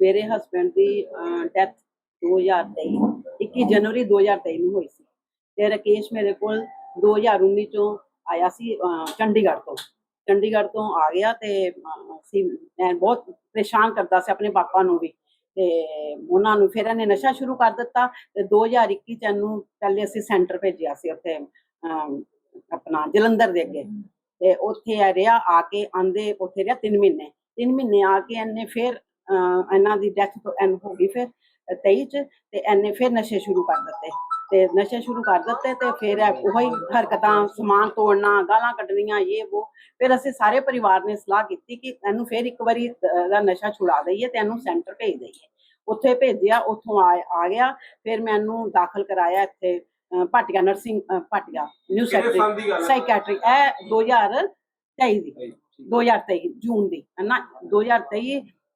ਮੇਰੇ ਹਸਬੰਡ ਦੀ ਡੈਥ 2023 21 ਜਨਵਰੀ 2023 ਨੂੰ ਹੋਈ ਸੀ। ਤੇ ਰਕੇਸ਼ ਮੇਰੇ ਕੋਲ 2019 ਚੋਂ ਆਇਆ ਸੀ ਚੰਡੀਗੜ੍ਹ ਤੋਂ। ਚੰਡੀਗੜ੍ਹ ਤੋਂ ਆ ਗਿਆ ਤੇ ਅਹ, ਅਸੀਂ ਮੈਂ ਬਹੁਤ ਪਰੇਸ਼ਾਨ ਕਰਦਾ ਸੀ ਆਪਣੇ ਪਾਪਾ ਨੂੰ ਵੀ। ਤੇ ਉਹਨਾਂ ਨੂੰ ਫਿਰ ਇਹਨੇ ਨਸ਼ਾ ਸ਼ੁਰੂ ਕਰ ਦਿੱਤਾ ਤੇ 2021 ਚ ਇਹਨੂੰ ਪਹਿਲੇ ਅਸੀਂ ਸੈਂਟਰ ਭੇਜਿਆ ਸੀ ਉੱਥੇ ਆਪਣਾ ਜਲੰਧਰ ਦੇ ਅੱਗੇ। ਤੇ ਉੱਥੇ ਇਹ ਰਿਹਾ ਆ ਕੇ ਆਂਦੇ ਉੱਥੇ ਰਿਹਾ 3 ਮਹੀਨੇ। 3 ਮਹੀਨੇ ਆ ਕੇ ਇਹਨੇ ਫਿਰ ਇਹਨਾਂ ਦੀ ਡੈਥ ਐਨ ਹੋ ਗਈ ਫਿਰ 23 ਚ ਤੇ ਇਹਨੇ ਫਿਰ ਨਸ਼ੇ ਸ਼ੁਰੂ ਕਰ ਦਿੱਤੇ। ਤੇ ਨਸ਼ੇ ਸ਼ੁਰੂ ਕਰ ਦਿੱਤੇ ਤੇ ਫਿਰ ਉਹੀ ਹਰਕਤਾਂ ਸਮਾਨ ਤੋੜਨਾ ਗਾਲਾਂ ਕੱਢਣੀਆਂ ਇਹ ਉਹ ਫਿਰ ਅਸੀਂ ਸਾਰੇ ਪਰਿਵਾਰ ਨੇ ਸਲਾਹ ਕੀਤੀ ਕਿ ਇਹਨੂੰ ਫਿਰ ਇੱਕ ਵਾਰੀ ਇਹਦਾ ਨਸ਼ਾ ਛੁਡਾ ਦਈਏ ਤੇ ਇਹਨੂੰ ਸੈਂਟਰ ਭੇਜ ਦਈਏ। ਉੱਥੇ ਭੇਜਿਆ ਉੱਥੋਂ ਆ ਆ ਗਿਆ ਫਿਰ ਮੈਂ ਇਹਨੂੰ ਦਾਖਲ ਕਰਾਇਆ ਇੱਥੇ ਭਾਟੀਆ ਨਰਸਿੰਗ ਭਾਟੀਆ ਨਿਊ ਦੀ? ਸਾਈਕੈਟਰੀ ਇਹ 2023 ਦੀ 2023 ਜੂਨ ਦੀ ਨਾ? 2023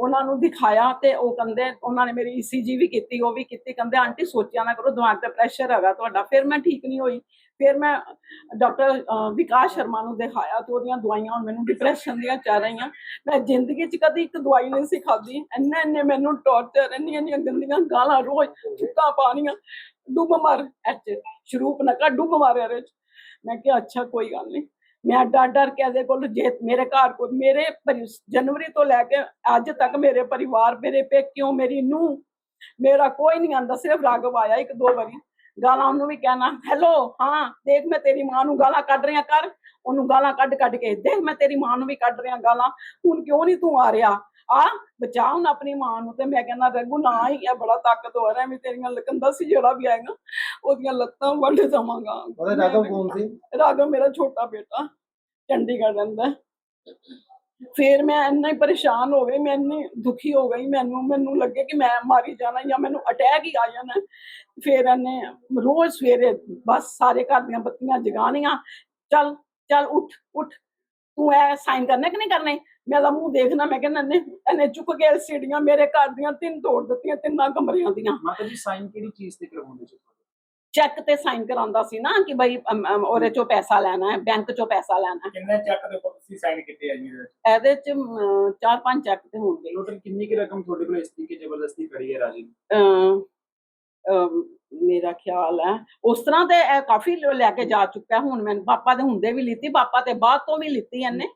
ਉਹਨਾਂ ਨੂੰ ਦਿਖਾਇਆ ਤੇ ਉਹ ਕਹਿੰਦੇ, ਉਹਨਾਂ ਨੇ ਮੇਰੀ ਈਸੀਜੀ ਵੀ ਕੀਤੀ, ਉਹ ਵੀ ਕੀਤੀ, ਕਹਿੰਦੇ, ਆਂਟੀ, ਸੋਚਿਆ ਨਾ ਕਰੋ, ਦਿਮਾਗ ਤੇ ਪ੍ਰੈਸ਼ਰ ਹੈਗਾ ਤੁਹਾਡਾ। ਫਿਰ ਮੈਂ ਠੀਕ ਨਹੀਂ ਹੋਈ। ਫਿਰ ਮੈਂ ਡਾਕਟਰ ਵਿਕਾਸ ਸ਼ਰਮਾ ਨੂੰ ਦਿਖਾਇਆ ਤੇ ਉਹਦੀਆਂ ਦਵਾਈਆਂ, ਹੁਣ ਮੈਨੂੰ ਡਿਪਰੈਸ਼ਨ ਦੀਆਂ ਚੱਲ ਰਹੀਆਂ। ਮੈਂ ਜ਼ਿੰਦਗੀ 'ਚ ਕਦੀ ਇੱਕ ਦਵਾਈ ਨਹੀਂ ਸੀ ਖਾਧੀ। ਇੰਨੇ ਇੰਨੇ ਮੈਨੂੰ ਟੌਰਚਰ ਇੰਨੀਆਂ ਇੰਨੀਆਂ ਗੰਦੀਆਂ ਗਾਲਾਂ, ਰੋਜ਼ ਚੁੱਕਾਂ ਪਾਣੀਆਂ। ਡੁੱਬ ਮਰ, ਐਚ, ਸ਼ਰੂਪ ਨਾ ਨਕਾ ਡੁੱਬ ਮਾਰਿਆ ਰੇ ਮੈਂ ਕਿਹਾ, ਅੱਛਾ, ਕੋਈ ਗੱਲ ਨਹੀਂ। ਮੈਂ ਡਰ ਡਰ ਕੇ ਇਹਦੇ ਕੋਲ ਜੇ ਮੇਰੇ ਘਰ ਕੋਲ ਮੇਰੇ ਪਰਿ- ਜਨਵਰੀ ਤੋਂ ਲੈ ਕੇ ਅੱਜ ਤੱਕ ਮੇਰੇ ਪਰਿਵਾਰ, ਮੇਰੇ ਪੇਕਿਓ, ਮੇਰੀ ਨੂੰ ਮੇਰਾ ਕੋਈ ਨਹੀਂ ਆਂਦਾ, ਸਿਰਫ ਰਾਘਵ ਆਇਆ ਇੱਕ ਦੋ ਵਾਰੀ। ਗਾਲਾਂ ਉਹਨੂੰ ਵੀ ਕਹਿਣਾ ਹੈਲੋ ਹਾਂ, ਦੇਖ ਮੈਂ ਤੇਰੀ ਮਾਂ ਨੂੰ ਗਾਲਾਂ ਕੱਢ ਰਿਆਂ ਕਰ। ਉਹਨੂੰ ਗਾਲਾਂ ਕੱਢ ਕੱਢ ਕੇ ਦੇਖ ਮੈਂ ਤੇਰੀ ਮਾਂ ਨੂੰ ਵੀ ਕੱਢ ਰਿਆਂ ਗਾਲਾਂ। ਹੁਣ ਕਿਉਂ ਨਹੀਂ ਤੂੰ ਆ ਰਿਹਾ? ਆ ਬਚਾ ਹੁਣ ਆਪਣੀ ਮਾਂ ਨੂੰ। ਤੇ ਮੈਂ ਕਹਿੰਦਾ ਰਘੂ ਨਾ ਹੀ ਇਹ ਬੜਾ ਤਾਕਤਵਰ ਹੈ ਮੈਂ ਤੇਰੀਆਂ ਲਕੰਦਾ ਸੀ ਜਿਹੜਾ ਵੀ ਆਏਗਾ ਉਹਦੀਆਂ ਲੱਤਾਂ ਵੱਢ ਦਵਾਂਗਾ। ਉਹਦਾ ਰਾਘਵ ਕੌਣ ਸੀ? ਰਾਘਵ ਮੇਰਾ ਛੋਟਾ ਬੇਟਾ ਚੰਡੀਗੜ੍ਹ ਰਹਿੰਦਾ। ਫਿਰ ਮੈਂ ਇੰਨਾ ਹੀ ਪਰੇਸ਼ਾਨ ਹੋ ਗਈ ਮੈਂ ਇੰਨੀ ਦੁਖੀ ਹੋ ਗਈ ਮੈਨੂੰ ਮੈਨੂੰ ਲੱਗੇ ਕਿ ਮੈਂ ਮਾਰੀ ਜਾਣਾ ਜਾਂ ਮੈਨੂੰ ਅਟੈਕ ਹੀ ਆ ਜਾਣਾ। ਫਿਰ ਇਹਨੇ ਰੋਜ਼ ਸਵੇਰੇ ਬਸ ਸਾਰੇ ਘਰ ਦੀਆਂ ਬੱਤੀਆਂ ਜਗਾਣੀਆਂ ਚੱਲ ਚੱਲ ਉੱਠ ਉੱਠ। ਤੂੰ ਐ ਸਾਈਨ ਕਰਨੇ ਕਿ ਨਹੀਂ ਕਰਨੇ? ਮੇਰਾ ਮੂੰਹ ਦੇਖਣਾ ਮੈਂ ਕਹਿੰਦਾ ਇਹਨੇ ਇਹਨੇ ਚੁੱਕ ਕੇ ਸੀੜੀਆਂ ਮੇਰੇ ਘਰ ਦੀਆਂ ਤਿੰਨ ਤੋੜ ਦਿੱਤੀਆਂ ਤਿੰਨਾਂ ਕਮਰਿਆਂ ਦੀਆਂ। ਮਾਤਾ ਜੀ ਸਾਈਨ ਕਿਹੜੀ ਚੀਜ਼ ਤੇ ਕਰਵਾਉਂਦੇ ਸੀ ਚੈੱਕ ਤੇ ਸਾਈਨ ਕਰਾਉਂਦਾ ਸੀ ਨਾ ਕਿ ਬਈ ਉਹਦੇ ਚੋਂ ਪੈਸਾ ਲੈਣਾ ਹੈ ਬੈਂਕ ਚੋਂ ਪੈਸਾ ਲੈਣਾ ਹੈ। ਕਿੰਨੇ ਚੈੱਕ ਦੇ ਉੱਪਰ ਤੁਸੀਂ ਸਾਈਨ ਕੀਤੇ ਆ ਜੀ ਇਹਦੇ ਚ ਚਾਰ ਪੰਜ ਚੈੱਕ ਤੇ ਹੋਣਗੇ। ਟੋਟਲ ਕਿੰਨੀ ਕੀ ਰਕਮ ਤੁਹਾਡੇ ਕੋਲ ਇਸ ਤਰੀਕੇ ਜ਼ਬਰਦਸਤੀ ਕਰੀ ਹੈ ਰਾਜੀ? ਨੇ? ਮੇਰਾ ਖਿਆਲ ਹੈ ਉਸ ਤਰ੍ਹਾਂ ਤੇ ਇਹ ਕਾਫੀ ਲ- ਕੇ ਜਾ ਚੁੱਕਾ। ਹੁਣ ਮੈਂ ਪਾਪਾ ਦੇ ਹੁੰਦੇ ਵੀ ਲਿੱਤੀ ਪਾਪਾ ਤੇ ਬਾਅਦ ਤੋਂ ਵੀ ਲਿੱਤੀ ਇਹਨੇ।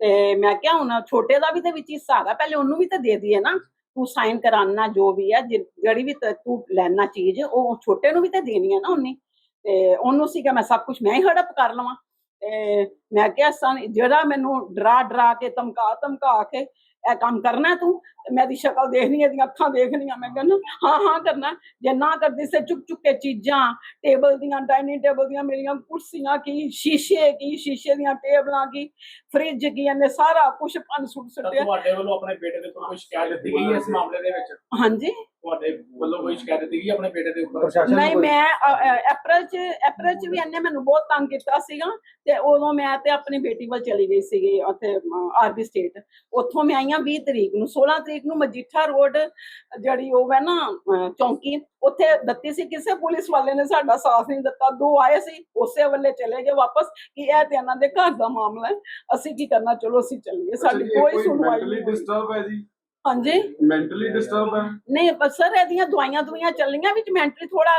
ਤੇ ਮੈਂ ਕਿਹਾ ਹੁਣ ਛੋਟੇ ਦਾ ਵੀ ਤੇ ਵਿੱਚ ਹਿੱਸਾ ਹੈਗਾ ਪਹਿਲੇ ਉਹਨੂੰ ਵੀ ਤੇ ਦੇ ਦਈਏ ਨਾ। ਤੂੰ ਸਾਈਨ ਕਰਾਨਾ ਜੋ ਵੀ ਹੈ ਜਿਹੜੀ ਵੀ ਤੂੰ ਲੈਣਾ ਚੀਜ਼, ਉਹ ਛੋਟੇ ਨੂੰ ਵੀ ਤੇ ਦੇਣੀ ਹੈ ਨਾ ਉਹਨੇ। ਤੇ ਉਹਨੂੰ ਸੀ ਕਿ ਮੈਂ ਸਭ ਕੁਝ ਮੈਂ ਹੀ ਹੜਪ ਕਰ ਲਵਾਂ। ਤੇ ਮੈਂ ਕਿਹਾ ਸਨ, ਜਿਹੜਾ ਮੈਨੂੰ ਡਰਾ ਡਰਾ ਕੇ ਧਮਕਾ ਧਮਕਾ ਕੇ, ਇਹ ਕੰਮ ਕਰਨਾ ਤੂੰ। ਤੇ ਮੈਂ ਦੀ ਸ਼ਕਲ ਦੇਖਣੀ ਇਹਦੀਆਂ ਅੱਖਾਂ ਦੇਖਣੀਆਂ ਮੈਂ ਕਹਿੰਦਾ ਹਾਂ ਹਾਂ ਕਰਨਾ ਜੇ ਨਾ ਕਰਦੀ ਸੇ ਚੁੱਕ ਚੁੱਕ ਕੇ ਚੀਜ਼ਾਂ ਟੇਬਲ ਦੀਆਂ ਡਾਈਨਿੰਗ ਟੇਬਲ ਦੀਆਂ ਮੇਰੀਆਂ ਕੁਰਸੀਆਂ ਕੀ ਸ਼ੀਸ਼ੇ ਕੀ ਸ਼ੀਸ਼ੇ ਦੀਆਂ ਟੇਬਲਾਂ ਕੀ ਫ੍ਰਿਜ ਕੀ ਇਹਨੇ ਸਾਰਾ ਕੁਝ ਪੰਨ ਸੁੱਟ ਸੁੱਟਿਆ। ਤੁਹਾਡੇ ਵੱਲੋਂ ਆਪਣੇ ਬੇਟੇ ਦੇ ਉੱਪਰ ਕੋਈ ਸ਼ਿਕਾਇਤ ਦਿੱਤੀ ਗਈ ਹੈ ਇਸ ਮਾਮਲੇ ਦੇ ਵਿੱਚ? ਹਾਂਜੀ। ਤੁਹਾਡੇ ਵੱਲੋਂ ਕੋਈ ਸ਼ਿਕਾਇਤ ਦਿੱਤੀ ਗਈ ਆਪਣੇ ਬੇਟੇ ਦੇ ਉੱਪਰ? ਪ੍ਰਸ਼ਾਸਨ ਨਹੀਂ ਮੈਂ ਅਪ੍ਰੈਲ ਚ ਅਪ੍ਰੈਲ ਚ ਵੀ ਇਹਨੇ ਮੈਨੂੰ ਬਹੁਤ ਤੰਗ ਕੀਤਾ ਸੀਗਾ ਤੇ ਉਦੋਂ ਮੈਂ ਤੇ ਆਪਣੀ ਬੇਟੀ ਵੱਲ ਚਲੀ ਗਈ ਸੀਗੀ ਉੱਥੇ ਆਰਬੀ ਸਟੇਟ ਉੱਥੋਂ ਮੈਂ ਆਈ ਆਈਆਂ 20 ਤਰੀਕ ਨੂੰ 16 ਤਰੀਕ ਨੂੰ ਮਜੀਠਾ ਰੋਡ ਜਿਹੜੀ ਉਹ ਹੈ ਨਾ ਚੌਂਕੀ ਉੱਥੇ ਦਿੱਤੀ ਸੀ ਕਿਸੇ ਪੁਲਿਸ ਵਾਲੇ ਨੇ ਸਾਡਾ ਸਾਥ ਨਹੀਂ ਦਿੱਤਾ। ਦੋ ਆਏ ਸੀ ਉਸੇ ਵੇਲੇ ਚਲੇ ਗਏ ਵਾਪਸ ਕਿ ਇਹ ਤੇ ਇਹਨਾਂ ਦੇ ਘਰ ਦਾ ਮਾਮਲਾ ਹੈ। ਅਸੀਂ ਕੀ ਕਰਨਾ? ਚਲੋ ਅਸੀਂ ਚੱਲੀਏ। ਸਾਡੀ ਕੋਈ ਸੁਣਵਾਈ ਨਹੀਂ। ਡਿਸਟਰਬ ਹੈ ਜੀ? ਹਾਂਜੀ। ਮੈਂਟਲੀ ਡਿਸਟਰਬ ਹੈ? ਨਹੀਂ ਪਰ ਸਰ ਇਹਦੀਆਂ ਦਵਾਈਆਂ ਦੁਆਈਆਂ ਚੱਲੀਆਂ ਵਿੱਚ ਮੈਂਟਲੀ ਥੋੜਾ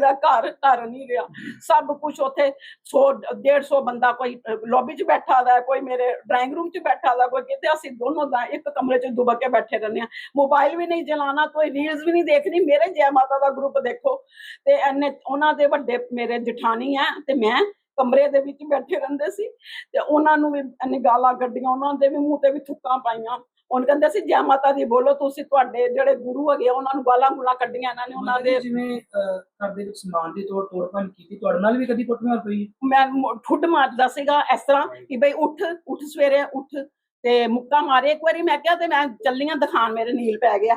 ਘਰ ਘਰ ਨਹੀਂ ਰਿਹਾ। ਸਭ ਕੁਝ ਉੱਥੇ 100 150 ਬੰਦਾ ਕੋਈ ਲੌਬੀ 'ਚ ਬੈਠਾ ਦਾ, ਕੋਈ ਮੇਰੇ ਡਰਾਇੰਗ ਰੂਮ 'ਚ ਬੈਠਾ ਦਾ, ਕੋਈ ਕਿਤੇ ਅਸੀਂ ਦੋਨੋਂ ਦਾ ਇੱਕ ਕਮਰੇ 'ਚ ਦੁਬਕ ਕੇ ਬੈਠੇ ਰਹਿੰਦੇ ਆ ਮੋਬਾਈਲ ਵੀ ਨਹੀਂ ਚਲਾਉਣਾ, ਕੋਈ ਰੀਲਸ ਵੀ ਨਹੀਂ ਦੇਖਣੀ। ਮੇਰੇ ਜੈ ਮਾਤਾ ਦਾ ਗਰੁੱਪ ਦੇਖੋ। ਤੇ ਇਹਨੇ ਉਹਨਾਂ ਦੇ ਵੱਡੇ ਮੇਰੇ ਜਠਾਣੀ ਆ ਤੇ ਮੈਂ ਕਮਰੇ ਦੇ ਵਿੱਚ ਬੈਠੇ ਰਹਿੰਦੇ ਸੀ। ਤੇ ਉਹਨਾਂ ਨੂੰ ਵੀ ਇਹਨੇ ਗਾਲਾਂ ਕੱਢੀਆਂ ਉਹਨਾਂ ਦੇ ਵੀ ਮੂੰਹ ਤੇ ਵੀ ਥੁੱਕਾਂ ਪਾਈਆਂ। ਉਹਨ ਕਹਿੰਦੇ ਸੀ ਜੈ ਮਾਤਾ ਦੀ ਬੋਲੋ ਤੁਸੀਂ ਤੁਹਾਡੇ ਜਿਹੜੇ ਗੁਰੂ ਹੈਗੇ ਉਹਨਾਂ ਨੂੰ ਗਾਲਾਂ ਗੁਲਾਂ ਕੱਢੀਆਂ ਇਹਨਾਂ ਨੇ ਉਹਨਾਂ ਦੇ ਜਿਵੇਂ ਘਰ ਦੇ ਵਿੱਚ ਸਮਾਨ ਦੀ ਤੋੜ ਤੋੜ ਭੰਨ ਕੀਤੀ ਤੁਹਾਡੇ ਨਾਲ ਵੀ ਕਦੀ ਕੁੱਟਮਾਰ ਪਈ ਮੈਂ ਮ- ਠੁੱਡ ਮਾਰਦਾ ਸੀਗਾ ਇਸ ਤਰ੍ਹਾਂ ਕਿ ਬਈ ਉੱਠ ਉੱਠ ਸਵੇਰੇ ਉੱਠ। ਤੇ ਮੁੱਕਾ ਮਾਰੇ ਇੱਕ ਵਾਰੀ ਮੈਂ ਕਿਹਾ ਤੇ ਮੈਂ ਚੱਲੀਆਂ ਦਿਖਾਣ ਮੇਰੇ ਨੀਲ ਪੈ ਗਿਆ।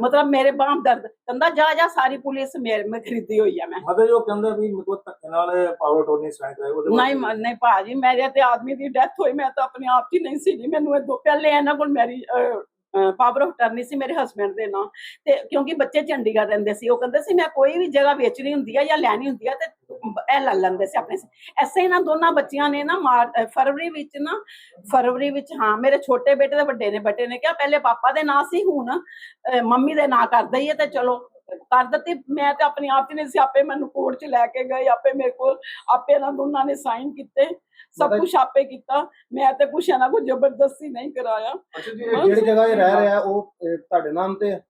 ਮਤਲਬ ਮੇਰੇ ਬਾਹ ਦਰਦ ਕਹਿੰਦਾ ਜਾ ਜਾ ਸਾਰੀ ਪੁਲਿਸ ਮੇਰੇ ਮੈਂ ਖਰੀਦੀ ਹੋਈ ਆ ਮੈਂ। ਮਤਲਬ ਜੋ ਕਹਿੰਦਾ ਵੀ ਮੇਰੇ ਕੋਲ ਧੱਕੇ ਨਾਲ ਪਾਵਰ ਟੋਨੀ ਸਾਈਨ ਕਰਾਇਆ ਉਹਦੇ ਨਹੀਂ ਨਹੀਂ ਭਾਜੀ ਮੇਰੇ ਤੇ ਆਦਮੀ ਦੀ ਡੈਥ ਹੋਈ ਮੈਂ ਤਾਂ ਆਪਣੇ ਆਪ ਹੀ ਨਹੀਂ ਸੀ ਜੀ ਮੈਨੂੰ ਇਹ ਦੋ ਪਹਿਲੇ ਇਹਨਾਂ ਕੋਲ ਮੇਰੀ ਪਾਵਰ ਆਫ ਟਰਨੀ ਸੀ ਮੇਰੇ ਹਸਬੰਡ ਦੇ ਨਾਂ। ਤੇ ਕਿਉਂਕਿ ਬੱਚੇ ਚੰਡੀਗੜ੍ਹ ਰਹਿੰਦੇ ਸੀ, ਉਹ ਕਹਿੰਦੇ ਸੀ, ਮੈਂ ਕੋਈ ਵੀ ਜਗ੍ਹਾ ਵੇਚਣੀ ਹੁੰਦੀ ਹੈ ਜਾਂ ਲੈਣੀ ਹੁੰਦੀ ਹੈ ਤੇ ਇਹ ਲੈ ਲੈਂਦੇ ਸੀ ਆਪਣੇ ਐਸੇ ਇਹਨਾਂ ਦੋਨਾਂ ਬੱਚਿਆਂ ਨੇ ਨਾ ਮਾਰ- ਫਰਵਰੀ ਵਿੱਚ ਨਾ, ਫਰਵਰੀ ਵਿੱਚ ਹਾਂ, ਮੇਰੇ ਛੋਟੇ ਬੇਟੇ ਦੇ ਵੱਡੇ ਨੇ ਬੇਟੇ ਨੇ ਕਿਹਾ, ਪਹਿਲੇ ਪਾਪਾ ਦੇ ਨਾਂ ਸੀ, ਹੁਣ ਮੰਮੀ ਦੇ ਨਾਂ ਕਰ ਦਈਏ ਤੇ ਚਲੋ ਕਰ ਦਿੱਤੀ ਮੈਂ ਤੇ ਆਪਣੇ ਆਪ ਹੀ ਨਹੀਂ ਸੀ ਆਪੇ ਮੈਨੂੰ ਕੋਰਟ 'ਚ ਲੈ ਕੇ ਗਏ ਆਪੇ ਮੇਰੇ ਕੋਲ ਆਪੇ ਇਹਨਾਂ ਦੋਨਾਂ ਨੇ ਸਾਈਨ ਕੀਤੇ ਸਭ ਕੁਝ ਆਪੇ ਕੀਤਾ। ਮੈਂ ਤੇ ਕੁਛ ਇਹਨਾਂ ਕੋ ਜ਼ਬਰਦਸਤੀ ਨਹੀਂ ਕਰਾਇਆ। ਅੱਛਾ ਜੀ ਜਿਹੜੀ ਜਗ੍ਹਾ ਇਹ ਰਹਿ ਰਿਹਾ ਉਹ ਤੁਹਾਡੇ ਨਾਮ ਤੇ ਹੈ?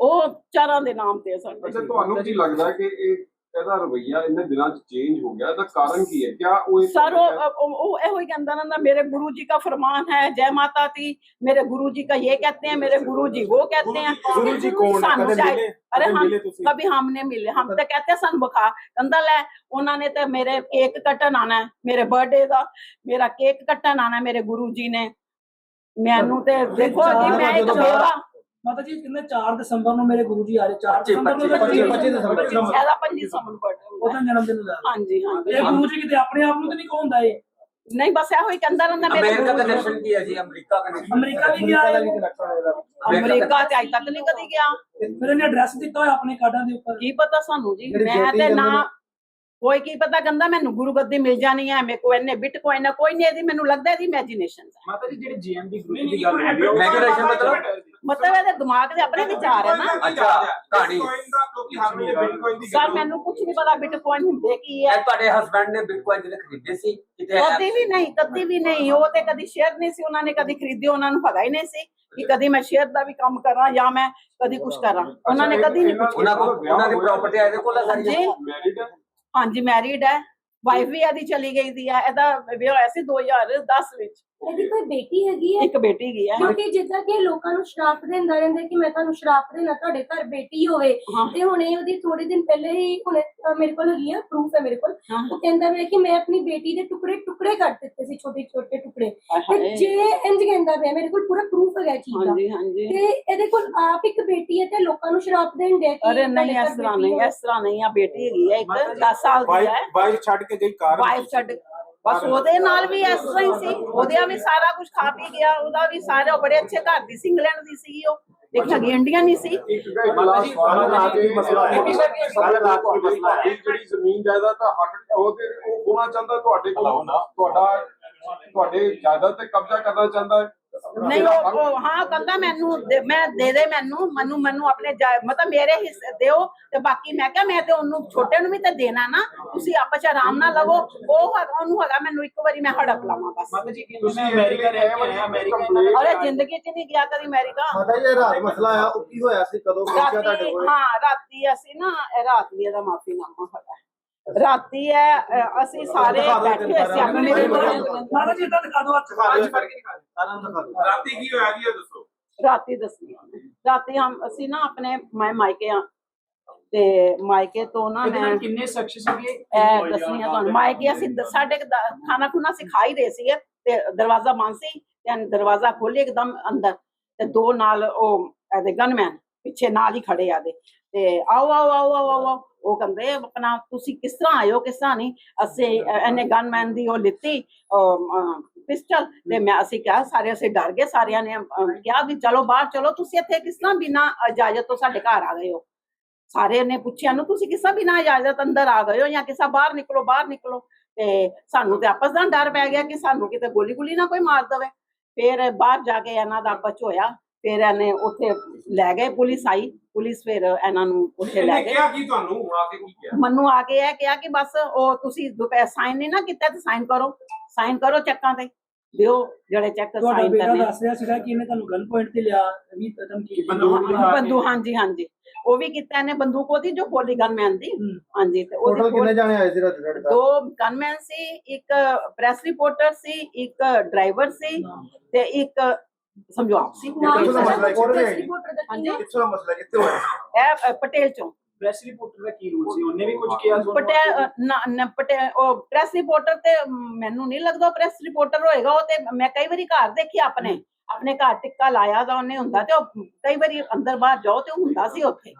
ਉਹ ਚਾਰਾਂ ਦੇ ਨਾਮ ਤੇ ਸਾਡੇ ਅੱਛਾ ਤੁਹਾਨੂੰ ਕੀ ਲੱਗਦਾ ਕਿ ਇਹ ਇਹਦਾ ਰਵਈਆ ਇੰਨੇ ਦਿਨਾਂ ਚ ਚੇਂਜ ਹੋ ਗਿਆ ਇਹਦਾ ਕਾਰਨ ਕੀ ਹੈ ਕਿਆ ਉਹ ਇਹ सर वो वो- वो ਇਹੋ ਹੀ ਕਹਿੰਦਾ ਨਾ मेरे गुरु जी का फरमान है जय माता दी मेरे गुरु जी का ये कहते हैं मेरे गुरु जी वो कहते हैं ਗੁਰੂ ਜੀ ਕੌਣ ਹੈ ਸਾਨੂੰ ਕਦੇ ਚਾਹੇ- ਮਿਲੇ अरे ਕਦੇ हम ਮਿਲੇ ਤੁਸੀਂ कभी हमने मिले हम तो कहते हैं सन बुखा ਕਹਿੰਦਾ ਲੈ ਉਹਨਾਂ ਨੇ ਤੇ ਮੇਰੇ ਕੇਕ ਕੱਟਣ ਆਣਾ ਹੈ, ਮੇਰੇ ਬਰਥਡੇ ਦਾ ਮੇਰਾ ਕੇਕ ਕੱਟਣ ਆਣਾ ਹੈ ਮੇਰੇ ਗੁਰੂ ਜੀ ਨੇ ਮੈਨੂੰ ਤੇ ਦੇਖੋ ਜੀ ਮੈਂ ਇੱਕ ਬੇਵਾ ਮਾਤਾ ਜੀ ਕਿੰਨੇ 4 ਦਸੰਬਰ ਨੂੰ ਮੇਰੇ ਗੁਰੂ ਜੀ ਆ ਰਹੇ 4 ਦਸੰਬਰ ਨੂੰ ਪੱਚੀ- ਮੇਰੇ ਪੱਚੀ ਦਸੰਬਰ ਨੂੰ। ਇਹਦਾ 25 ਸਮਨ ਬਰਥਡੇ ਉਹਦਾ ਜਨਮ ਦਿਨ ਹੁੰਦਾ ਹਾਂਜੀ ਹਾਂਜੀ। ਇਹ ਗੁਰੂ ਜੀ ਕਿਤੇ ਆਪਣੇ ਆਪ ਨੂੰ ਤਾਂ ਨਹੀਂ ਕਹੋਂਦਾ ਇਹ? ਨਹੀਂ ਬਸ ਇਹੋ ਹੀ ਕਹਿੰਦਾ ਰਹਿੰਦਾ ਮੇਰੇ ਅਮਰੀਕਾ ਜੀ ਕਨੈਕਸ਼ਨ ਕੀ ਹੈ ਜੀ? ਅਮਰੀਕਾ ਕਨੈਕਸ਼ਨ ਅਮਰੀਕਾ ਵੀ ਗਿਆ ਅਮਰੀਕਾ ਦਾ ਤੇ ਅਜ ਤੱਕ ਨਹੀਂ ਕਦੀ ਗਿਆ। ਫਿਰ ਇਹਨੇ ਐਡਰੈਸ ਦਿੱਤਾ ਹੋਇਆ ਆਪਣੇ ਕਾਰਡਾਂ ਦੇ ਉੱਪਰ? ਕੀ ਪਤਾ ਸਾਨੂੰ ਜੀ? ਮੈਂ ਤੇ ਨੇ- ਕੋਈ ਕੀ ਪਤਾ ਕਹਿੰਦਾ ਮੈਨੂੰ ਗੁਰੂ ਗੱਦੀ ਮਿਲ ਜਾਣੀ ਹੈ ਮੇਰੇ ਕੋ ਇਹਨੇ ਬਿਟਕੋਇਨ ਕੋਈ ਨਹੀਂ ਇਹਦੀ ਮੈਨੂੰ ਲੱਗਦਾ ਇਹਦੀ ਇਮੇਜਿਨੇਸ਼ਨ ਹੈ। ਮਾਤਾ ਜੀ ਜਿਹੜੇ ਜੀਐਮਡੀ ਨਹੀਂ, ਗਰੁੱਪ ਨਹੀਂ, ਦੀ ਗੱਲ ਹੋ ਰਹੀ ਹੈ Imagination ਮਤਲਬ? ਮਤਲਬ ਇਹਦੇ ਦਿਮਾਗ ਦੇ ਆਪਣੇ ਵਿਚਾਰ ਹੈ ਨਾ। ਅੱਛਾ, ਕਹਾਣੀ। ਬਿਟਕੋਇਨ ਦਾ ਕਿਉਂਕਿ ਹਰ ਵੇਲੇ ਬਿਟਕੋਇਨ ਦੀ ਸਰ ਮੈਨੂੰ ਕੁਝ ਨਹੀਂ ਪਤਾ ਬਿਟਕੋਇਨ ਹੁੰਦੇ ਕੀ ਹੈ। ਤੁਹਾਡੇ ਹਸਬੰਡ ਨੇ ਬਿਟਕੋਇਨ ਜਿਹੜੇ ਖਰੀਦੇ ਸੀ ਕਿਤੇ ਕਦੀ ਵੀ ਨਹੀਂ ਕਦੀ ਵੀ ਨਹੀਂ। ਉਹ ਤੇ ਕਦੀ ਸ਼ੇਅਰ ਨਹੀਂ ਸੀ ਉਹਨਾਂ ਨੇ ਕਦੀ ਖਰੀਦੇ ਉਹਨਾਂ ਨੂੰ ਪਤਾ ਹੀ ਨਹੀਂ ਸੀ ਕਿ ਕਦੀ ਮੈਂ ਸ਼ੇਅਰ ਦਾ ਵੀ ਕੰਮ ਕਰਾਂ ਜਾਂ ਮੈਂ ਕਦੀ ਕੁਝ ਕਰਾਂ। ਉਹਨਾਂ ਨੇ ਕਦੀ ਨਹੀਂ ਪੁੱਛਿਆ ਉਹਨਾਂ ਕੋਲ ਉਹਨਾਂ ਦੀ ਪ੍ਰਾਪਰਟੀ ਇਹਦੇ ਕੋਲ ਸਾਰੀ। ਜੀ ਮੈਰਿਡ ਹਾਂਜੀ ਮੈਰਿਡ ਹੈ ਵਾਈਫ ਵੀ ਇਹਦੀ ਚਲੀ ਗਈ ਦੀ ਹੈ, ਇਹਦਾ ਵਿਆਹ ਹੋਇਆ ਸੀ 2010 ਵਿੱਚ। ਇਹਦੀ ਕੋਈ ਬੇਟੀ ਹੈਗੀ ਹੈ ਇੱਕ ਬੇਟੀ ਗਈ ਹੈ ਕਿਉਂਕਿ ਜਿੱਦਾਂ ਕਿ ਲੋਕਾਂ ਨੂੰ ਸ਼ਰਾਪ ਦਿੰਦਾ ਰਹਿੰਦਾ ਕਿ ਮੈਂ ਤੁਹਾਨੂੰ ਸ਼ਰਾਪ ਦੇਣਾ ਤੁਹਾਡੇ ਘਰ ਬੇਟੀ ਹੋਵੇ। ਹਾਂ। ਤੇ ਹੁਣੇ ਉਹਦੀ ਥੋੜੇ ਦਿਨ ਪਹਿਲੇ ਹੀ ਹੁਣੇ ਮੇਰੇ ਕੋਲ ਹੈਗੀ ਆ ਪ੍ਰੂਫ ਹੈ ਮੇਰੇ ਕੋਲ। ਹਾਂ। ਉਹ ਕਹਿੰਦਾ ਵੇ ਕਿ ਮੈਂ ਆਪਣੀ ਬੇਟੀ ਦੇ ਟੁਕੜੇ ਟੁਕੜੇ ਕਰ ਦਿੱਤੇ ਸੀ ਛੋਟੇ ਛੋਟੇ ਟੁਕੜੇ। ਤੇ ਹਾਏ। ਜੇ ਇੰਜ ਕਹਿੰਦਾ ਪਿਆ ਮੇਰੇ ਕੋਲ ਪੂਰਾ ਪ੍ਰੂਫ ਹੈਗਾ ਇਹ ਚੀਜ਼ ਦਾ। ਹਾਂਜੀ ਹਾਂਜੀ। ਤੇ ਇਹਦੇ ਕੋਲ ਆਪ ਇੱਕ ਬੇਟੀ ਹੈ ਤੇ ਲੋਕਾਂ ਨੂੰ ਸ਼ਰਾਪ ਦੇਣ ਦੇ ਕਿ ਅਰੇ ਨਹੀਂ ਇਸ ਤਰ੍ਹਾਂ ਬੇਟੀ ਨਹੀਂ। ਇਸ ਤਰ੍ਹਾਂ ਨਹੀਂ ਆ ਬੇਟੀ ਹੈਗੀ ਹੈ ਇੱਕ 10 ਸਾਲ ਦੀ ਹੈ। ਵਾਈਫ ਛੱਡ ਕੇ ਗਈ ਕਾਰ ਵਾਈਫ ਛੱਡ ਬਸ ਉਹਦੇ ਨਾਲ ਵੀ ਇਸ ਤਰ੍ਹਾਂ ਹੀ ਸੀ। ਉਹਦੇ ਵੀ ਸਾਰਾ ਕੁਝ ਖਾ ਪੀ ਗਿਆ ਉਹਦਾ ਵੀ ਸਾਰਾ ਬੜੇ ਅੱਛੇ ਘਰ ਦੀ ਸੀ ਇੰਗਲੈਂਡ ਦੀ ਸੀ ਉਹ। ਲੇਕਿਨ ਹੈਗੀ ਇੰਡੀਅਨ ਨਹੀਂ ਸੀ। ਇੱਕ ਗਲਾਸ ਸਾਰਾ ਰਾਤ ਦੀ ਮਸਲਾ ਹੈ। ਸਾਰਾ ਰਾਤ ਦੀ ਮਸਲਾ ਹੈ। ਤੁਹਾਡੀ ਜਿਹੜੀ ਜ਼ਮੀਨ ਜਾਇਦਾਦ ਦਾ ਹੱਕ ਉਹ ਤੇ ਉਹ ਹੋਣਾ ਚਾਹੁੰਦਾ ਤੁਹਾਡੇ ਕੋਲ? ਤੁਹਾਡਾ ਤੁਹਾਡੇ ਜਾਇਦਾਦ ਤੇ ਕਬਜ਼ਾ ਕਰਨਾ ਚਾਹੁੰਦਾ ਹੈ? ਨਹੀਂ ਉਹ ਉਹ ਹਾਂ ਕਹਿੰਦਾ ਮੈਨੂੰ ਦੇ- ਮੈਂ ਦੇ ਦੇ ਮੈਨੂੰ ਮੈਨੂੰ ਮੈਨੂੰ ਆਪਣੇ ਜਾ- ਮਤਲਬ ਮੇਰੇ ਹਿੱਸੇ ਦਿਓ ਤੇ ਬਾਕੀ ਮੈਂ ਕਿਹਾ ਮੈਂ ਤੇ ਉਹਨੂੰ ਛੋਟੇ ਨੂੰ ਵੀ ਤੇ ਦੇਣਾ ਨਾ ਤੁਸੀਂ ਆਪਸ ਚ ਆਰਾਮ ਨਾਲ ਲਵੋ। ਉਹ ਹੈਗਾ ਉਹਨੂੰ ਹੈਗਾ ਮੈਨੂੰ ਇੱਕ ਵਾਰੀ ਮੈਂ ਹੜਪ ਲਵਾਂ ਬਸ। ਮਾਤਾ ਜੀ ਕਹਿੰਦੇ ਮੈਂ ਅਮਰੀਕਾ ਰਹਿ ਕੇ ਅਮਰੀਕਾ ਇਹਨਾਂ ਦੇ ਅਰੇ ਜ਼ਿੰਦਗੀ ਚ ਨਹੀਂ ਗਿਆ ਕਦੀ ਅਮਰੀਕਾ। ਜੀ ਇਹ ਰਾਤ ਮਸਲਾ ਆ ਉਹ ਕੀ ਹੋਇਆ ਸੀ ਕਦੋਂ ਪਹੁੰਚਿਆ ਤੁਹਾਡੇ ਰਾਤੀ ਕੋਲ? ਹਾਂ ਰਾਤੀ ਅਸੀਂ ਨਾ ਇਹ ਰਾਤ ਦੀ ਇਹਦਾ ਮਾਫੀ ਨਾਮਾ ਹੈਗਾ ਰਾਤੀ ਹੈ ਅ, ਅਸੀਂ ਸਾਰੇ ਬੈਠੇ ਹੋਏ ਸੀ ਆਪਣੇ ਮਾਤਾ ਜੀ ਇਦਾਂ ਦਿਖਾ ਦਿਓ ਹੱਥ ਅੱਜ ਫੜ ਕੇ। ਦਿਖਾ ਦਿਓ ਰਾਤੀ ਕੀ ਹੋਇਆ ਜੀ ਇਹ ਦੱਸੋ। ਰਾਤੀ ਦੱਸੀ ਰਾਤੀ ਹਮ ਅਸੀਂ ਨਾ ਆਪਣੇ ਮੈਂ ਮਾਇਕੇ ਆ ਤੇ ਮਾਇਕੇ ਤੋਂ ਨਾ ਮੈਂ ਕਿੰਨੇ ਸ਼ਖਸ ਸੀਗੇ? ਇਹ ਦੱਸਣੀ ਆ ਤੁਹਾਨੂੰ। ਮਾਇਕੇ ਅਸੀਂ ਦ- ਸਾਡੇ ਕੁ ਦਾ- ਖਾਣਾ ਖੁਣਾ ਸਿਖਾ ਹੀ ਰਹੇ ਸੀਗੇ। ਤੇ ਦਰਵਾਜ਼ਾ ਬੰਦ ਸੀ ਤੇ ਦਰਵਾਜ਼ਾ ਖੋਲੇ ਇੱਕਦਮ ਅੰਦਰ। ਤੇ ਦੋ ਨਾਲ ਉਹ ਇਹਦੇ ਗਨਮੈਨ ਪਿੱਛੇ ਨਾਲ ਹੀ ਖੜੇ ਆ ਦੇ ਤੇ ਆਓ ਆਓ ਆਓ ਆਓ ਆਓ, ਆਓ। ਉਹ ਕਹਿੰਦੇ ਆਪਣਾ ਤੁਸੀਂ ਕਿਸ ਤਰ੍ਹਾਂ ਆਇਓ ਕਿਸ ਤਰ੍ਹਾਂ ਨਹੀਂ? ਅਸੀਂ ਅ, ਇਹਨੇ ਗਨਮੈਨ ਦੀ ਉਹ ਲਿੱਤੀ ਪਿਸਟਲ ਤੇ ਮੈਂ ਅਸੀਂ ਕਿਹਾ ਸਾਰੇ ਅਸੀਂ ਡਰ ਗਏ ਸਾਰਿਆਂ ਨੇ ਕਿਹਾ ਵੀ ਚਲੋ ਬਾਹਰ ਚਲੋ ਤੁਸੀਂ ਇੱਥੇ ਕਿਸ ਤਰ੍ਹਾਂ ਬਿਨਾਂ ਇਜਾਜ਼ਤ ਤੋਂ ਸਾਡੇ ਘਰ ਆ ਗਏ ਹੋ? ਸਾਰੇ ਨੇ ਪੁੱਛਿਆ ਨੂੰ ਤੁਸੀਂ ਕਿਸਾ ਬਿਨਾਂ ਇਜਾਜ਼ਤ ਅੰਦਰ ਆ ਗਏ ਹੋ ਜਾਂ ਕਿਸਾ ਬਾਹਰ ਨਿਕਲੋ ਬਾਹਰ ਨਿਕਲੋ? ਤੇ ਸਾਨੂੰ ਤੇ ਆਪਸ ਦਾ ਡਰ ਪੈ ਗਿਆ ਕਿ ਸਾਨੂੰ ਕਿਤੇ ਗੋਲੀ ਗੋਲੀ ਨਾ ਕੋਈ ਮਾਰ ਦਵੇ। ਫਿਰ ਬਾਹਰ ਜਾ ਕੇ ਇਹਨਾਂ ਦਾ ਆਪਸ ਹੋਇਆ। ਫਿਰ ਇਹਨੇ ਉੱਥੇ ਲੈ ਗਏ ਪੁਲਿਸ ਆਈ ਪੁਲਿਸ ਫਿਰ ਇਹਨਾਂ ਨੂੰ ਉੱਥੇ ਲੈ ਗਏ। ਕਿਹਾ ਕੀ ਤੁਹਾਨੂੰ? ਆ ਕੇ ਕੀ ਕਿਹਾ? ਮੈਨੂੰ ਆ ਕੇ ਇਹ ਕਿਹਾ ਕਿ ਬਸ ਉਹ ਤੁਸੀਂ ਦੁਪਹਿਰ ਸਾਈਨ ਨਹੀਂ ਨਾ ਕੀਤਾ ਤੇ ਸਾਈਨ ਕਰੋ। ਸਾਈਨ ਕਰੋ ਚੈੱਕਾਂ ਤੇ ਦਿਓ ਜਿਹੜੇ ਚੈੱਕ ਤੁਹਾਡਾ ਸਾਈਨ ਬੇਟਾ ਕਰਨੇ। ਦੱਸ ਰਿਹਾ ਸੀਗਾ ਕਿ ਇਹਨੇ ਤੁਹਾਨੂੰ ਗਨ ਪੁਆਇੰਟ ਤੇ ਲਿਆ ਵੀ ਧਮਕੀ ਬੰਦੂਕ ਦਿਖਾ ਕੇ। ਬੰਦੂਕ ਹਾਂਜੀ ਹਾਂਜੀ। ਉਹ ਵੀ ਕੀਤਾ ਇਹਨੇ ਬੰਦੂਕ ਉਹਦੀ ਜੋ ਪੋਲੀਗਨ ਮੈਨ ਦੀ। ਹੂੰ। ਹਾਂਜੀ ਤੇ ਉਹਦੀ ਟੋਟਲ ਕਿੰਨੇ ਜਾਣੇ ਆਏ ਸੀ ਰਾਤ ਤੁਹਾਡੇ ਘਰ? ਦੋ ਗਨਮੈਨ ਸੀ ਇੱਕ ਪ੍ਰੈਸ ਰਿਪੋਰਟਰ ਸੀ ਇੱਕ ਡਰਾਈਵਰ ਸੀ ਤੇ ਇੱਕ ਨਾਮ ਕਿੱਥੋਂ ਦਾ ਮਸਲਾ ਹੈ? ਪਤਾ ਕਿੱਥੇ ਰਿਪੋਰਟਰ ਦਾ ਕੀ ਹਾਂਜੀ। ਨਾਮ? ਕਿੱਥੋਂ ਦਾ ਮਸਲਾ ਕਿੱਥੇ ਹੋਇਆ ਇਹ ਅ, ਪਟੇਲ ਚੋਂ ਪ੍ਰੈਸ ਰਿਪੋਰਟਰ ਦਾ ਕੀ ਰੂਲ ਸੀ ਉਹਨੇ ਵੀ ਕੁਝ ਕਿਹਾ ਤੁਹਾਨੂੰ? ਪਟੇਲ ਅ, ਨਾ ਨਾ ਪਟੇਲ ਉਹ ਪ੍ਰੈਸ ਰਿਪੋਰਟਰ ਤੇ ਮੈਨੂੰ ਨਹੀਂ ਲੱਗਦਾ ਪ੍ਰੈਸ ਰਿਪੋਰਟਰ ਹੋਏਗਾ ਉਹ ਤੇ ਮੈਂ ਕਈ ਵਾਰੀ ਘਰ ਦੇਖੀ ਆਪਣੇ ਆਪਣੇ ਘਰ ਟਿੱਕਾ ਲਾਇਆ ਦਾ ਉਹਨੇ ਹੁੰਦਾ ਤੇ ਉਹ ਕਈ ਵਾਰੀ ਅੰਦਰ ਬਾਹਰ ਜਾਓ ਤੇ ਉਹ ਹੁੰਦਾ ਸੀ ਉੱਥੇ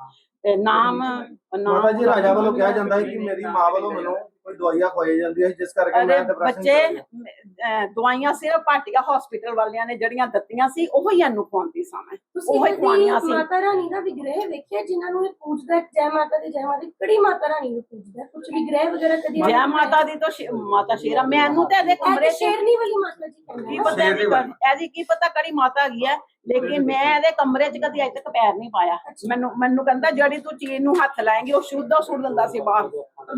ਤੇ ਨਾਮ ਨਾਮ ਮਾਤਾ ਜੀ ਰਾਜਾ ਵੱਲੋਂ ਕਿਹਾ ਜਾਂਦਾ ਹੈ ਕਿ ਮੇਰੀ ਮਾਂ ਵੱਲੋਂ ਮੈਨੂੰ ਕੋਈ ਦਵਾਈਆਂ ਖਵਾਈ ਜਾਂਦੀ ਹੈ ਜਿਸ ਕਰਕੇ ਮੈਂ ਡਿਪਰੈਸ਼ਨ ਬੱਚੇ ਦਵਾਈਆਂ ਸਿਰਫ ਭਾਟੀਆ ਹਸਪੀਟਲ ਵਾਲਿਆਂ ਨੇ ਜਿਹੜੀਆਂ ਦਿੱਤੀਆਂ ਸੀ ਉਹੋ ਹੀ ਇਹਨੂੰ ਖਵਾਉਂਦੀ ਸਾਂ ਮੈਂ। ਤੁਸੀਂ ਉਹੀ ਖਵਾਉਣੀਆਂ ਕਦੀ ਸੀ। ਮਾਤਾ ਰਾਣੀ ਦਾ ਵਿਗ੍ਰਹਿ ਵੇਖਿਆ ਜਿਨ੍ਹਾਂ ਨੂੰ ਇਹ ਪੂਜਦਾ ਹੈ, ਜੈ ਮਾਤਾ ਦੀ ਜੈ ਮਾਤਾ ਦੀ ਕਿਹੜੀ ਮਾਤਾ ਰਾਣੀ ਨੂੰ ਪੂਜਦਾ ਕੁਝ ਵਿਗ੍ਰਹਿ ਵਗੈਰਾ ਕਦੀ ਜੈ ਮਾਤਾ ਦੀ ਤਾਂ ਸ਼ੇ- ਮਾਤਾ ਸ਼ੇਰਾ ਮੈਨੂੰ ਤੇ ਇਹਦੇ ਕਮਰੇ ਕਮਰੇ 'ਚ ਸ਼ੇਰਨੀ ਵਾਲੀ ਮਾਤਾ ਜੀ ਕੀ ਪਤਾ ਇਹਦੀ ਕਰ- ਇਹਦੀ ਕੀ ਪਤਾ ਕਿਹੜੀ ਮਾਤਾ ਹੈਗੀ ਹੈ? ਲੇਕਿਨ ਮੈਂ ਇਹਦੇ ਕਮਰੇ 'ਚ ਕਦੀ ਅਜੇ ਤੱਕ ਪੈਰ ਨਹੀਂ ਪਾਇਆ ਮੈਨੂੰ ਮੈਨੂੰ ਕਹਿੰਦਾ ਜਿਹੜੀ ਤੂੰ ਚੀਜ਼ ਨੂੰ ਹੱਥ ਲਾਏਂਗੀ ਉਹ ਸ਼ੁੱਧ ਉਹ ਸੁੱਟ ਦਿੰਦਾ ਸੀ ਬਾਹਰ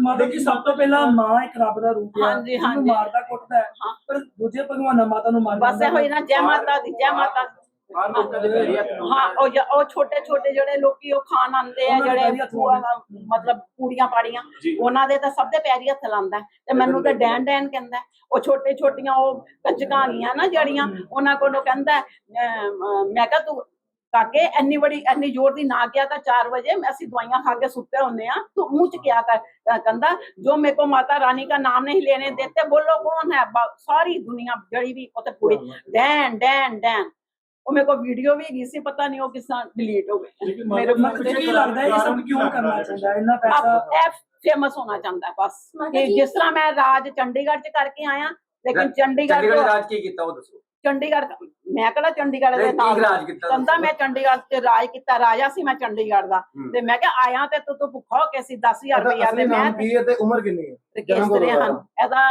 ਮਾਤਾ ਜੀ ਸਭ ਤੋਂ ਪਹਿਲਾਂ ਮਾਂ ਇੱਕ ਰੱਬ ਦਾ ਰੂਪ ਹੈ ਹਾਂਜੀ, ਹਾਂਜੀ। ਮਾਰਦਾ ਕੁੱਟਦਾ ਹੈ। ਪਰ ਦੂਜੇ ਭਗਵਾਨਾਂ ਮਾਤਾ ਨੂੰ ਮਾਰ ਬਸ ਇਹੋ ਹੀ ਨਾ ਜੈ ਮਾਤਾ ਦੀ ਜੈ ਮਾਤਾ ਦੀ। ਹਾਂ ਉਹ ਜ- ਉਹ ਛੋਟੇ ਛੋਟੇ ਜਿਹੜੇ ਲੋਕੀ ਉਹ ਖਾਣ ਆਉਂਦੇ ਆ ਜਿਹੜੇ ਮਤਲਬ ਪੂੜੀਆਂ ਪਾੜੀਆਂ ਉਹਨਾਂ ਦੇ ਤਾਂ ਸਭ ਦੇ ਪੈਰੀ ਹੱਥ ਲਾਉਂਦਾ ਤੇ ਮੈਨੂੰ ਤਾਂ ਡੈਨ ਡੈਨ ਕਹਿੰਦਾ ਉਹ ਛੋਟੇ ਛੋਟੀਆਂ ਉਹ ਕੰਜਕਾਂ ਗੀਆਂ ਨਾ ਜਿਹੜੀਆਂ ਉਹਨਾਂ ਕੋਲੋਂ ਕਹਿੰਦਾ ਮੈਂ ਕਿਹਾ ਤੂੰ ਕਾਕੇ ਇੰਨੀ ਬੜੀ ਐਨੀ ਜ਼ੋਰ ਦੀ ਨਾ ਗਿਆ ਤਾਂ 4 ਵਜੇ ਅਸੀਂ ਦਵਾਈਆਂ ਖਾ ਕੇ ਸੁੱਤੇ ਹੁੰਨੇ ਆ ਤੂੰ ਮੂੰਹ ਚ ਕਿਆ ਕਰ ਕਹਿੰਦਾ ਜੋ ਮੇਰੇ ਕੋ ਮਾਤਾ ਰਾਣੀ ਦਾ ਨਾਮ ਨਹੀਂ ਲੈਣੇ ਦੇਤੇ ਬੋਲੋ ਕੌਣ ਹੈ? ਸਾਰੀ ਦੁਨੀਆ ਜੜੀ ਵੀ ਉਹ ਤੇ ਪੂਰੀ ਡੈਨ ਡੈਨ ਡੈਨ। ਉਹ ਮੇਰੇ ਕੋ ਵੀਡੀਓ ਵੀ ਹੈਗੀ ਸੀ ਪਤਾ ਨਹੀਂ ਉਹ ਕਿਸ ਤਰ੍ਹਾਂ ਡਿਲੀਟ ਹੋ ਗਈ ਮੇਰੇ ਮਤਲਬ ਕੋਲ ਕੀ ਲੱਗਦਾ ਹੈ ਇਹ ਸਭ ਕਿਉਂ ਕਰਨਾ ਚਾਹੁੰਦਾ ਹੈ ਇੰਨਾ ਪੈਸਾ ਆਪ ਫੇਮਸ ਹੋਣਾ ਚਾਹੁੰਦਾ ਹੈ ਬਸ ਮਾਤਾ ਕਿ ਜੀ- ਜਿਸ ਤਰ੍ਹਾਂ ਮੈਂ ਰਾਜ ਚੰਡੀਗੜ੍ਹ ਚ ਕਰਕੇ ਆਇਆ ਲੇਕਿਨ ਚੰਡੀਗੜ੍ਹ ਚੰਡੀਗੜ੍ਹ ਤੋਂ- ਰਾਜ ਕੀ ਕੀਤਾ ਉਹ ਦੱਸੋ ਚੰਡੀਗੜ੍ਹ ਮੈਂ ਕਿਹੜਾ ਚੰਡੀਗੜ੍ਹ ਦੇ ਨਾਲ ਰਾਜ ਕੀਤਾ ਕਹਿੰਦਾ ਮੈਂ ਚੰਡੀਗੜ੍ਹ ਤੇ ਰਾਜ ਕੀਤਾ ਰਾਜਾ ਸੀ ਮੈਂ ਚੰਡੀਗੜ੍ਹ ਦਾ। ਤੇ ਮੈਂ ਕਿਹਾ ਆਇਆ ਤੇ ਤੂੰ ਤੂੰ ਭੁੱਖਾ ਹੋ ਕੇ ਸੀ 10000 ਇਹਦਾ ਰੁਪਇਆ ਤੇ ਅਸਲੀ ਮੈਂ ਨਾਮ ਕੀ ਹੈ ਤੇ ਉਮਰ ਕਿੰਨੀ ਹੈ? ਤੇ ਜਨਮ ਹਨ ਹੋਇਆ? ਇਹਦਾ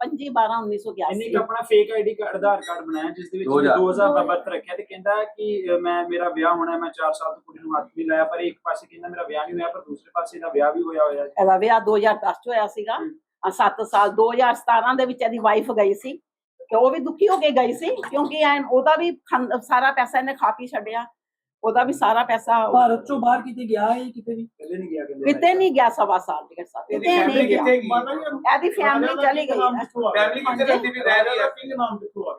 25 12 ਇਹਨੇ 1981 ਇੱਕ ਆਪਣਾ fake ID card Aadhaar card ਬਣਾਇਆ ਜਿਸ ਦੇ ਵਿੱਚ ਦੋ ਹਜ਼ਾਰ। 2000 ਦਾ ਬਰਥ ਰੱਖਿਆ ਤੇ ਕਹਿੰਦਾ ਕਿ ਮੈਂ ਮੇਰਾ ਵਿਆਹ ਹੋਣਾ ਹੈ, ਮੈਂ 4 ਸਾਲ ਤੋਂ ਕੁੜੀ ਨੂੰ ਹੱਥ ਨਹੀਂ ਲਾਇਆ ਪਰ ਇੱਕ ਪਾਸੇ ਕਹਿੰਦਾ ਮੇਰਾ ਵਿਆਹ ਨਹੀਂ ਹੋਇਆ ਪਰ ਦੂਸਰੇ ਪਾਸੇ ਇਹਦਾ ਵਿਆਹ ਵੀ ਹੋਇਆ ਹੋਇਆ ਹੈ। ਇਹਦਾ ਵਿਆਹ 2010 ਚ ਹੋਇਆ ਸੀਗਾ। 7 ਸਾਲ 2017 ਦੇ ਵਿੱਚ ਇਹਦੀ ਵਾਈਫ ਗਈ ਸੀ। ਤੇ ਉਹ ਵੀ ਦੁਖੀ ਹੋ ਕੇ ਗਈ ਸੀ ਕਿਉਂਕਿ ਐਨ ਉਹਦਾ ਵੀ ਖੰ- ਸਾਰਾ ਪੈਸਾ ਇਹਨੇ ਖਾ ਪੀ ਛੱਡਿਆ। ਉਹਦਾ ਵੀ ਸਾਰਾ ਪੈਸਾ ਭਾਰਤ ਚੋਂ ਬਾਹਰ ਕਿਤੇ ਗਿਆ ਹੈ ਕਿਤੇ ਵੀ? ਕਦੇ ਨਹੀਂ ਗਿਆ ਕਹਿੰਦੇ ਕਿਤੇ ਨਹੀਂ ਗਿਆ ਸਵਾ ਸਾਲ ਡੇਢ ਸਾਲ। ਇਹਦੀ ਕਿਤੇ family ਨਹੀਂ ਗਿਆ। ਕਿੱਥੇ ਗਈ? ਇਹਦੀ ਫੈਮਿਲੀ ਚਲੀ ਗਈ। ਹੈ ਫੈਮਿਲੀ ਕਿੱਥੇ ਰਹਿੰਦੀ ਵੀ ਰਹਿ ਰਹੀ ਹੈ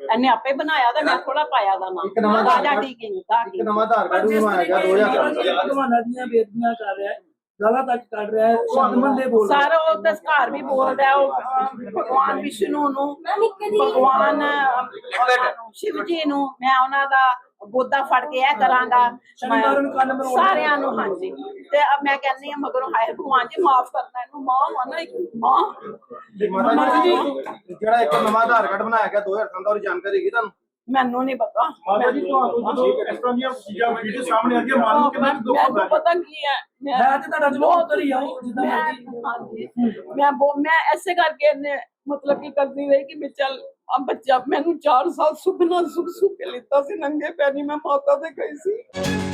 ਇਹਨੇ ਆਪੇ ਬਣਾਇਆ ਦਾ ਮੈਂ ਥੋੜਾ ਪਾਇਆ ਦਾ ਇੱਕ ਨਾਮ ਨਵਾਂ ਰਾਜਾ ਆਧਾਰ ਟੀਕਿੰਗ ਦਾ ਇੱਕ ਨਵਾਂ ਆਧਾਰ ਕਾਰਡ ਵੀ ਬਣਾਇਆ ਗਿਆ 2000 ਭਗਵਾਨਾਂ ਦੀਆਂ ਬੇਦਬੀਆਂ ਕਰ ਰਿਹਾ ਹੈ ਗਾਲਾਂ ਤੱਕ ਕੱਢ ਰਿਹਾ ਹੈ ਸ਼ਬਦ ਦੇ ਬੋਲ। ਸਾਰਾ ਉਹ ਤੇ ਘਰ ਵੀ ਬੋਲਦਾ ਹੈ, ਉਹ ਭਗਵਾਨ ਵਿਸ਼ਨੂੰ ਨੂੰ ਭਗਵਾਨ ਸ਼ਿਵ ਜੀ ਨੂੰ ਮੈਂ ਉਹਨਾਂ ਦਾ ਬੋਧਾ ਫੜ ਕੇ ਇਹ ਕਰਾਂਗਾ ਸਾਰਿਆਂ ਨੂੰ ਹਾਂਜੀ। ਤੇ ਅਬ ਮੈਂ ਕਹਿੰਦੀ ਹਾਂ ਮਗਰੋਂ ਹਾਏ ਭਗਵਾਨ ਜੀ ਮਾਫ ਕਰਨਾ ਇਹਨੂੰ ਮਾਂ ਮਨਾ ਇੱਕ ਮਾਂ ਮਾਤਾ ਜੀ ਜਿਹੜਾ ਇੱਕ ਨਵਾਂ ਆਧਾਰ ਕਾਰਡ ਬਣਾਇਆ ਗਿਆ 2003 ਦਾ ਉਹਦੀ ਜਾਣਕਾਰੀ ਹੈਗੀ ਤੁਹਾਨੂੰ? ਮੈਨੂੰ ਨਹੀਂ ਪਤਾ। ਮਾਤਾ ਜੀ ਤੁਹਾਨੂੰ ਜਦੋਂ ਇਸ ਤਰ੍ਹਾਂ ਦੀਆਂ ਚੀਜ਼ਾਂ ਵੀਡੀਓ ਸਾਹਮਣੇ ਆਉਂਦੀਆਂ ਮਨ ਨੂੰ ਕਿੰਨਾ ਦੁੱਖ ਹੁੰਦਾ ਮੈਨੂੰ ਹੈ ਪਤਾ ਕੀ ਹੈ ਮੈਂ ਤੇ ਤੁਹਾਡਾ ਜਵਾਬ ਉੱਤਰ ਹੀ ਆਓ ਜਿੱਦਾਂ ਮੈਂ ਮਰਜ਼ੀ। ਮੈਂ ਮੈਂ ਐਸੇ ਕਰਕੇ ਇਹਨੇ ਮਤਲਬ ਕੀ ਕਰਦੀ ਰਹੀ ਕਿ ਵੀ ਚੱਲ ਆ ਬੱਚਾ ਮੈਨੂੰ 4 ਸਾਲ ਸੁਪਨਾ ਸੁਖ ਸੁਖ ਕੇ ਲਿੱਤਾ ਸੀ ਨੰਗੇ ਪੈਰੀ ਮੈਂ ਮਾਤਾ ਦੇ ਗਈ ਸੀ।